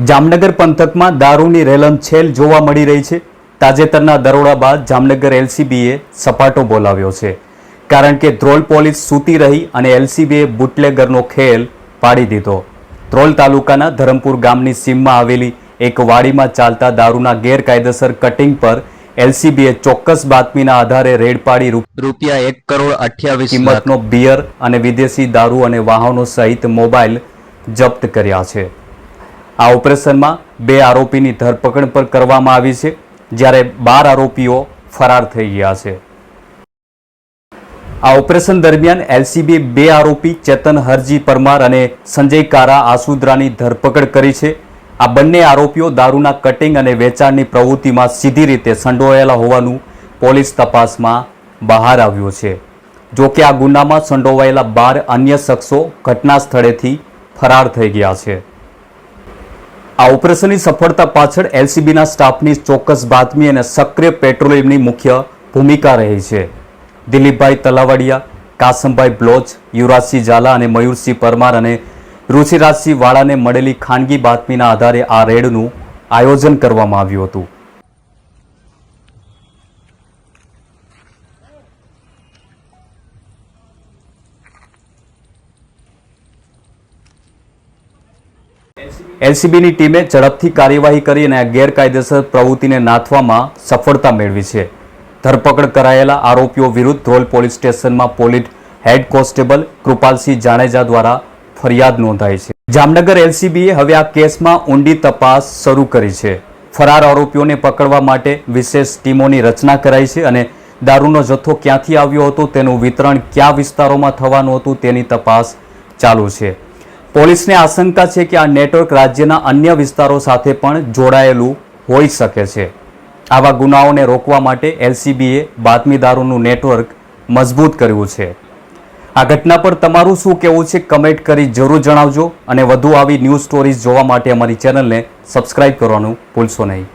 જામનગર પંથકમાં દારૂની રેલમછેલ જોવા મળી રહી છે. તાજેતરના દરોડા બાદ જામનગર એલસીબીએ સપાટો બોલાવ્યો છે. કારણ કે ધ્રોલ પોલીસ સૂતી રહી અને એલસીબીએ બુટલેગરનો ખેલ પાડી દીધો. ધ્રોલ તાલુકાના ધરમપુર ગામની સીમમાં આવેલી એક વાડીમાં ચાલતા દારૂના ગેરકાયદેસર કટિંગ પર એલસીબીએ ચોક્કસ બાતમીના આધારે રેડ પાડી રૂપિયા એક કરોડ અઠ્યાવીસ કિંમતનો બિયર અને વિદેશી દારૂ અને વાહનો સહિત મોબાઈલ જપ્ત કર્યા છે. આ ઓપરેશનમાં બે આરોપીની ધરપકડ પણ કરવામાં આવી છે, જ્યારે બાર આરોપીઓ ફરાર થઈ ગયા છે. આ ઓપરેશન દરમિયાન એલસીબી બે આરોપી ચેતન હરજી પરમાર અને સંજય કારા આસુદ્રાની ધરપકડ કરી છે. આ બંને આરોપીઓ દારૂના કટિંગ અને વેચાણની પ્રવૃત્તિમાં સીધી રીતે સંડોવાયેલા હોવાનું પોલીસ તપાસમાં બહાર આવ્યું છે. જો કે આ ગુનામાં સંડોવાયેલા બાર અન્ય શખ્સો ઘટના સ્થળેથી ફરાર થઈ ગયા છે. આ ઓપરેશનની સફળતા પાછળ એલસીબીના સ્ટાફની ચોક્કસ બાતમી અને સક્રિય પેટ્રોલિંગની મુખ્ય ભૂમિકા રહી છે. દિલીપભાઈ તલાવડિયા, કાસમભાઈ બ્લોચ, યુવરાજસિંહ ઝાલા અને મયુરસિંહ પરમાર અને ઋષિરાજસિંહ વાળાને મળેલી ખાનગી બાતમીના આધારે આ રેડનું આયોજન કરવામાં આવ્યું હતું. એલસીબીની ટીમે ઝડપથી કાર્યવાહી કરી અને આ ગેરકાયદેસર પ્રવૃત્તિને નાથવામાં સફળતા મેળવી છે. ધરપકડ કરાયેલા આરોપીઓ વિરુદ્ધ ધ્રોલ પોલીસ સ્ટેશનમાં police head constable Kripalsinh Jadeja દ્વારા ફરિયાદ નોંધાઈ છે. જામનગર એલસીબીએ હવે આ કેસમાં ઊંડી તપાસ શરૂ કરી છે. ફરાર આરોપીઓને પકડવા માટે વિશેષ ટીમોની રચના કરાઈ છે અને દારૂનો જથ્થો ક્યાંથી આવ્યો હતો, તેનું વિતરણ કયા વિસ્તારોમાં થવાનું હતું તેની તપાસ ચાલુ છે. પોલીસને આશંકા છે કે આ નેટવર્ક રાજ્યના અન્ય વિસ્તારો સાથે પણ જોડાયેલું હોઈ શકે છે. આવા ગુનાઓને રોકવા માટે એલસીબીએ બાતમીદારોનું નેટવર્ક મજબૂત કર્યું છે. આ ઘટના પર તમારું શું કહેવું છે કમેન્ટ કરી જરૂર જણાવજો અને વધુ આવી ન્યૂઝ સ્ટોરીઝ જોવા માટે અમારી ચેનલને સબસ્ક્રાઇબ કરવાનું ભૂલશો નહીં.